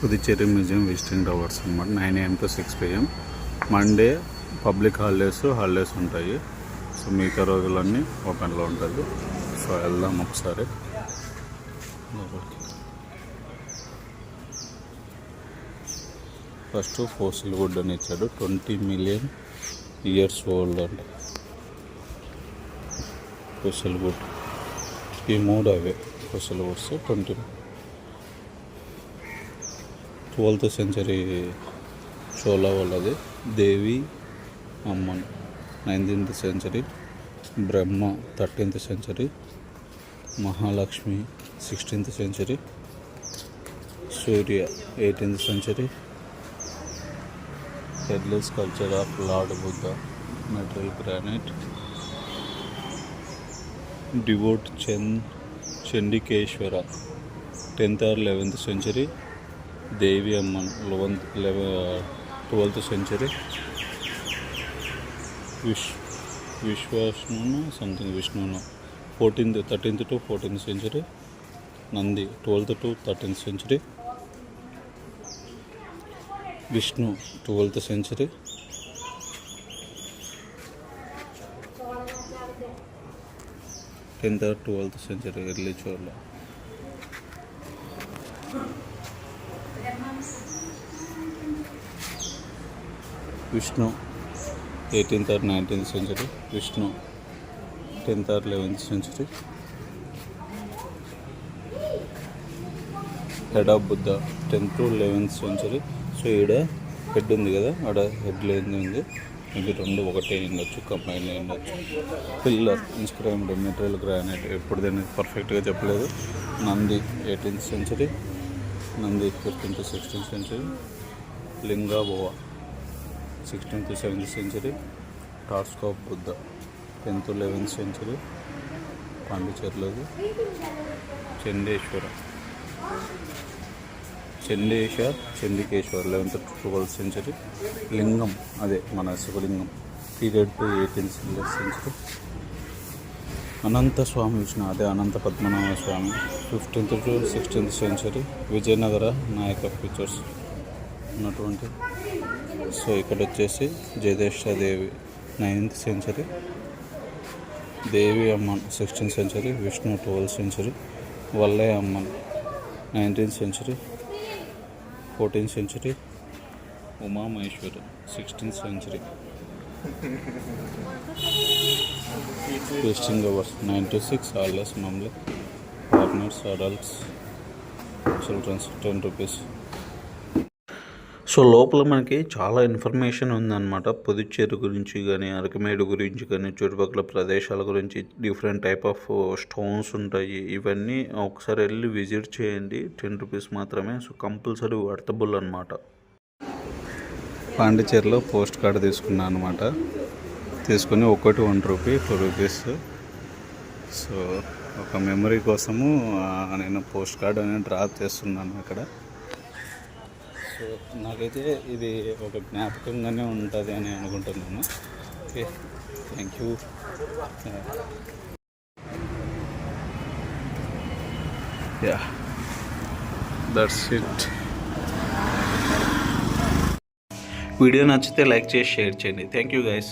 Puducherry museum visiting hours అనమాట nine AM to six PM Monday public holidays holidays ఉంటాయి. So మిగతా రోజులన్నీ ఓపెన్లో ఉంటుంది. సో వెళ్దాం ఒకసారి. ఫస్ట్ ఫోసిల్ వుడ్ అని ఇచ్చాడు. ట్వంటీ మిలియన్ ఇయర్స్ ఓల్డ్ అండి ఫోసిల్ వుడ్ ఈ మూడు అవే fossil woods twenty twelfth century Chola వాళ్ళది. Devi Amman. Nineteenth century. Brahma thirteenth century. Mahalakshmi sixteenth century. Surya eighteenth century. Headless culture of lord Buddha metal granite. Devout Chen Chandikeshwara. Tenth or eleventh century. Devi Amman eleventh లెవె twelfth century. విష్ విశ్వాసను something విష్ణును. Fourteenth thirteenth to fourteenth century. Nandi twelfth to thirteenth century. Vishnu twelfth century. Tenth twelfth century early Chola Vishnu eighteenth or nineteenth century Vishnu tenth or eleventh century head of Buddha tenth to eleventh century so ఈడ head ఉంది కదా ఆడ head లేని ఉంది. ఇది రెండు ఒకటే ఉండొచ్చు కంబైన్ ఉండొచ్చు పిల్లర్ ఇన్స్క్రైమ్డ్ మెటీరియల్ గ్రానైట్ ఎప్పుడు దీన్ని పర్ఫెక్ట్గా చెప్పలేదు. Nandi eighteenth century Nandi fifteenth sixteenth century Lingodbhava sixteenth seventh century టాస్కోప్ Buddha tenth eleventh century పాండిచేరిలోది Chandeshwara. Chandeshwar Chandikeshwar eleventh twelfth century lingam అదే మన Shivalingam period to eighteenth century Anantha Swamy Vishnu అదే Anantha Padmanabha Swamy fifteenth to sixteenth century Vijayanagara Nayaka features ఉన్నటువంటి. So ఇక్కడ వచ్చేసి జయదేశాదేవి ninth century Devi Amman sixteenth century Vishnu twelfth century Valli Amman nineteenth century fourteenth century Uma Maheshwari sixteenth century tasting hours nine to six holidays మామూలు partners adults childrens ten rupees so లోపల మనకి చాలా information ఉందన్నమాట. పుదుచ్చేరి గురించి కానీ అరకమేడు గురించి కానీ చుట్టుపక్కల ప్రదేశాల గురించి డిఫరెంట్ టైప్ ఆఫ్ స్టోన్స్ ఉంటాయి. ఇవన్నీ ఒకసారి వెళ్ళి విజిట్ చేయండి. టెన్ రూపీస్ మాత్రమే. సో కంపల్సరీ వర్తబుల్ అనమాట పాండిచేరిలో పోస్ట్ కార్డు తీసుకున్నాను అనమాట తీసుకుని ఒకటి one rupee four rupees. So ఒక మెమరీ కోసము నేను పోస్ట్ కార్డు అనేది డ్రాప్ చేస్తున్నాను అక్కడ. సో నాకైతే ఇది ఒక జ్ఞాపకంగానే ఉంటుంది అని అనుకుంటున్నాను. Okay thank you. Yeah that's it video నచ్చితే లైక్ చేసి షేర్ చేయండి. Thank you guys